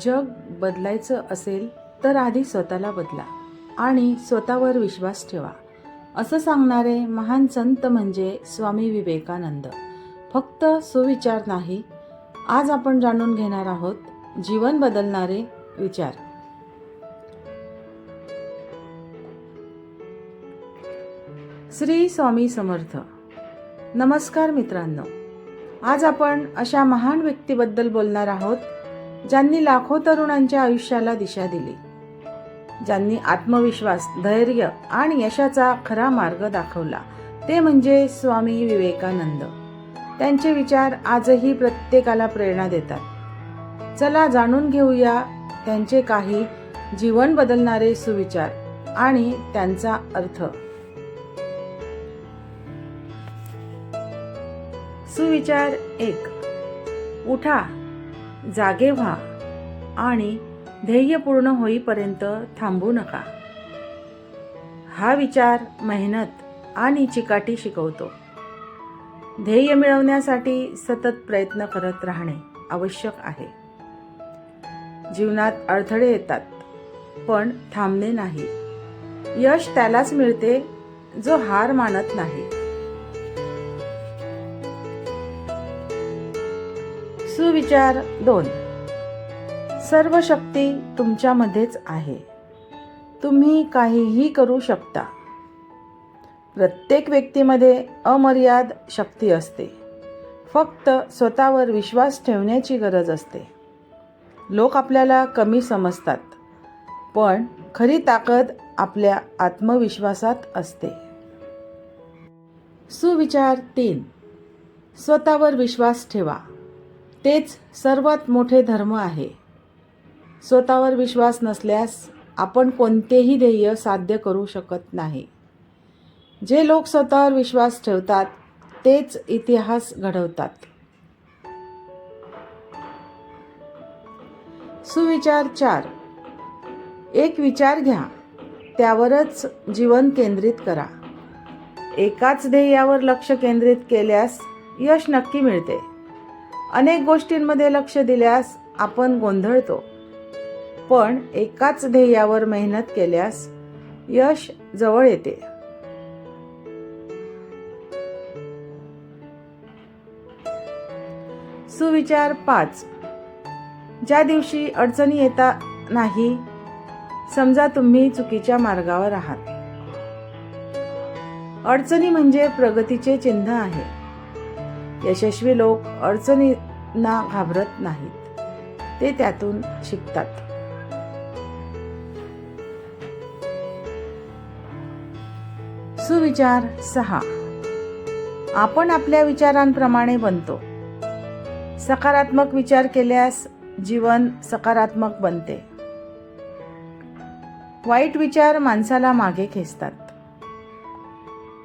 जग बदलायचं असेल तर आधी स्वतःला बदला आणि स्वतःवर विश्वास ठेवा. असं सांगणारे महान संत म्हणजे स्वामी विवेकानंद. फक्त सुविचार नाही आज आपण जाणून घेणार आहोत जीवन बदलणारे विचार. श्री स्वामी समर्थ. नमस्कार मित्रांनो. आज आपण अशा महान व्यक्तीबद्दल बोलणार आहोत ज्यांनी लाखो तरुणांच्या आयुष्याला दिशा दिली. ज्यांनी आत्मविश्वास धैर्य आणि यशाचा खरा मार्ग दाखवला ते म्हणजे स्वामी विवेकानंद. त्यांचे विचार आजही प्रत्येकाला प्रेरणा देतात. चला जाणून घेऊया त्यांचे काही जीवन बदलणारे सुविचार आणि त्यांचा अर्थ. सुविचार एक. उठा. जागे व्हा आणि ध्येय पूर्ण होईपर्यंत थांबू नका. हा विचार मेहनत आणि चिकाटी शिकवतो. ध्येय मिळवण्यासाठी सतत प्रयत्न करत राहणे आवश्यक आहे. जीवनात अडथळे येतात पण थांबणे नाही. यश त्यालाच मिळते जो हार मानत नाही. सुविचार दोन. सर्व शक्ती तुमच्यामध्येच आहे. तुम्ही काहीही करू शकता. प्रत्येक व्यक्तीमध्ये अमर्याद शक्ती असते. फक्त स्वतःवर विश्वास ठेवण्याची गरज असते. लोक आपल्याला कमी समजतात पण खरी ताकद आपल्या आत्मविश्वासात असते. सुविचार तीन. स्वतःवर विश्वास ठेवा. तेच सर्वात मोठे धर्म आहे. स्वतःवर विश्वास नसल्यास आपण कोणतेही ध्येय साध्य करू शकत नाही. जे लोक स्वतःवर विश्वास ठेवतात तेच इतिहास घडवतात. सुविचार चार. एक विचार घ्या. त्यावरच जीवन केंद्रित करा. एकाच ध्येयावर लक्ष केंद्रित केल्यास यश नक्की मिळते. अनेक गोष्टींमध्ये लक्ष दिल्यास आपण गोंधळतो. पण एकाच ध्येयावर मेहनत केल्यास यश जवळ येते. सुविचार पाच. ज्या दिवशी अडचणी येता नाही समजा तुम्ही चुकीच्या मार्गावर आहात. अडचणी म्हणजे प्रगतीचे चिन्ह आहे. यशस्वी लोक अडचणींना घाबरत नाहीत. ते त्यातून शिकतात. सुविचार सहा. आपण आपल्या विचारांप्रमाणे बनतो. सकारात्मक विचार केल्यास जीवन सकारात्मक बनते. वाईट विचार माणसाला मागे खेचतात.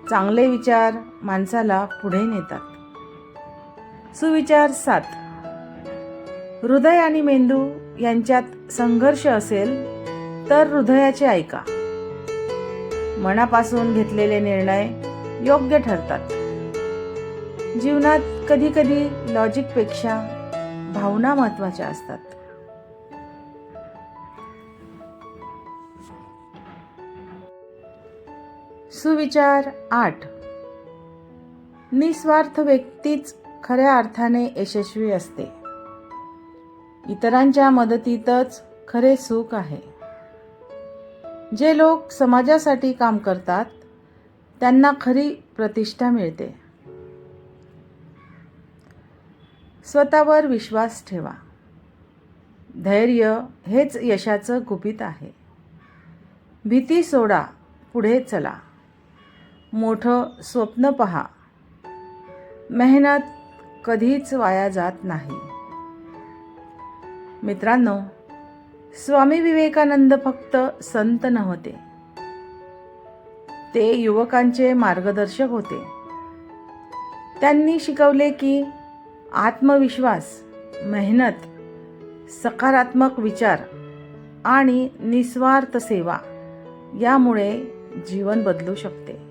चांगले विचार माणसाला पुढे नेतात. सुविचार सात. हृदय आणि मेंदू यांच्यात संघर्ष असेल तर हृदयाचे ऐका. मनापासून घेतलेले निर्णय योग्य ठरतात. जीवनात कधी कधी लॉजिकपेक्षा भावना महत्त्वाच्या असतात. सुविचार आठ. निस्वार्थ व्यक्तीच खऱ्या अर्थाने यशस्वी असते. इतरांच्या मदतीतच खरे सुख आहे. जे लोक समाजासाठी काम करतात त्यांना खरी प्रतिष्ठा मिळते. स्वतःवर विश्वास ठेवा. धैर्य हेच यशाचं गुपित आहे. भीती सोडा पुढे चला. मोठं स्वप्न पहा. मेहनत कधीच वाया जात नाही. मित्रांनो स्वामी विवेकानंद फक्त संत नव्हते. ते युवकांचे मार्गदर्शक होते. त्यांनी शिकवले की आत्मविश्वास मेहनत सकारात्मक विचार आणि निस्वार्थ सेवा यामुळे जीवन बदलू शकते.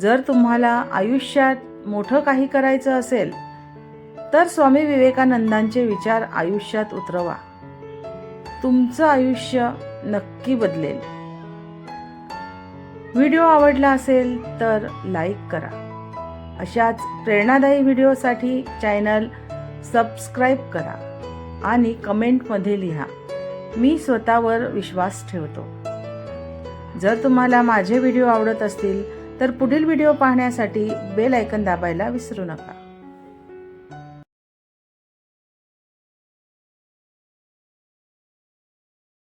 जर तुम्हाला आयुष्यात मोठं काही करायचं असेल तर स्वामी विवेकानंदांचे विचार आयुष्यात उतरवा. तुमचं आयुष्य नक्की बदलेल. व्हिडिओ आवडला असेल तर लाईक करा. अशाच प्रेरणादायी व्हिडिओसाठी चॅनल सबस्क्राईब करा आणि कमेंटमध्ये लिहा. मी स्वतःवर विश्वास ठेवतो. जर तुम्हाला माझे व्हिडिओ आवडत असतील तर पुढील व्हिडिओ पाहण्यासाठी बेल ऐकन दाबायला विसरू नका.